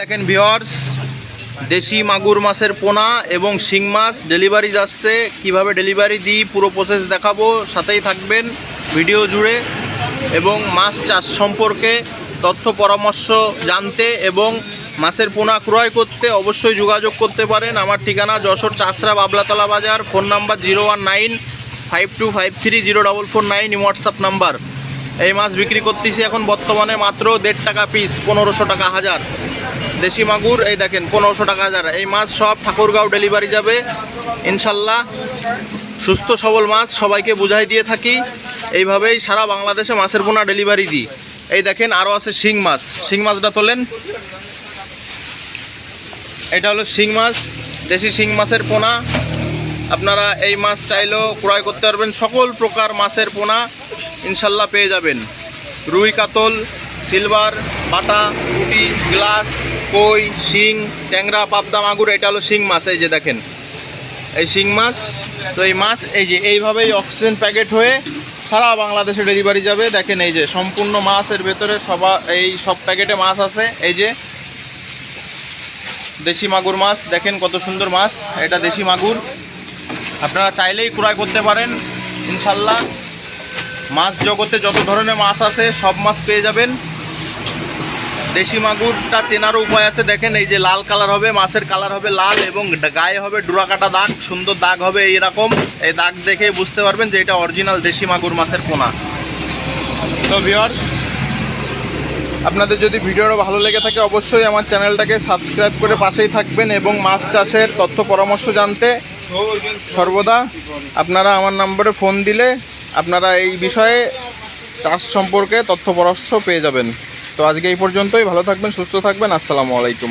দেখেন ভিওর্স দেশি মাগুর মাছের পোনা এবং শিং মাছ ডেলিভারি যাচ্ছে। কীভাবে ডেলিভারি দিই পুরো প্রসেস দেখাবো, সাথেই থাকবেন ভিডিও জুড়ে। এবং মাছ চাষ সম্পর্কে তথ্য, পরামর্শ জানতে এবং মাছের পোনা ক্রয় করতে অবশ্যই যোগাযোগ করতে পারেন। আমার ঠিকানা যশোর চাষরা বাবলাতলা বাজার, phone number zero one nine five two five three zero double four nine WhatsApp number. এই মাছ বিক্রি করতেছি এখন বর্তমানে মাত্র দেড় টাকা পিস পনেরোশো টাকা হাজার। দেশি মাগুর, এই দেখেন, পনেরোশো টাকা হাজার। এই মাছ সব ঠাকুরগাঁও ডেলিভারি যাবে। ইনশাল্লাহ, সুস্থ, সবল মাছ সবাইকে বুঝাই দিয়ে থাকি। এইভাবেই সারা বাংলাদেশে মাছের পোনা ডেলিভারি দিই। এই দেখেন আরও আছে শিং মাছ। শিং মাছটা তোলেন। এটা হলো শিং মাছ, দেশি শিং মাছের পোনা। আপনারা এই মাছ চাইলেও ক্রয় করতে পারবেন। সকল প্রকার মাছের পোনা ইনশাল্লাহ পেয়ে যাবেন। রুই কাতল, সিলভার, বাটা, পুটি, গ্লাস কই, শিং, ট্যাংরা, পাবদা, মাগুর, এটা হলো শিং মাছ, এই যে দেখেন। এই শিং মাছ, তো এই মাছ, এই যে এইভাবেই অক্সিজেন প্যাকেট হয়ে সারা বাংলাদেশে ডেলিভারি যাবে। দেখেন এই যে সম্পূর্ণ মাছের ভেতরে সবা, এই সব প্যাকেটে মাছ আছে। এই যে দেশি মাগুর মাছ, দেখেন কত সুন্দর মাছ, এটা দেশি মাগুর। আপনারা চাইলেই ক্রয় করতে পারেন, ইনশাল্লাহ। মাছ জগতে যত ধরনের মাছ আছে, সব মাছ পেয়ে যাবেন। দেশি মাগুরটা চেনারও উপায় আছে। দেখেন, এই যে লাল কালার হবে, মাছের কালার হবে লাল এবং গায়ে হবে ডুরাকাটা দাগ, সুন্দর দাগ হবে এইরকম। এই দাগ দেখে বুঝতে পারবেন যে এটা অরিজিনাল দেশি মাগুর মাছের পোনা। তো ভিওয়ার্স আপনাদের যদি ভিডিওটা ভালো লেগে থাকে, অবশ্যই আমার চ্যানেলটাকে সাবস্ক্রাইব করে পাশেই থাকবেন এবং মাছ চাষের তথ্য পরামর্শ জানতে সর্বদা আপনারা আমার নম্বরে ফোন দিলে আপনারা এই বিষয়ে চাষ সম্পর্কে তথ্য পরামর্শ পেয়ে যাবেন। তো আজকে এই পর্যন্তই ভালো থাকবেন সুস্থ থাকবেন আসসালামু আলাইকুম।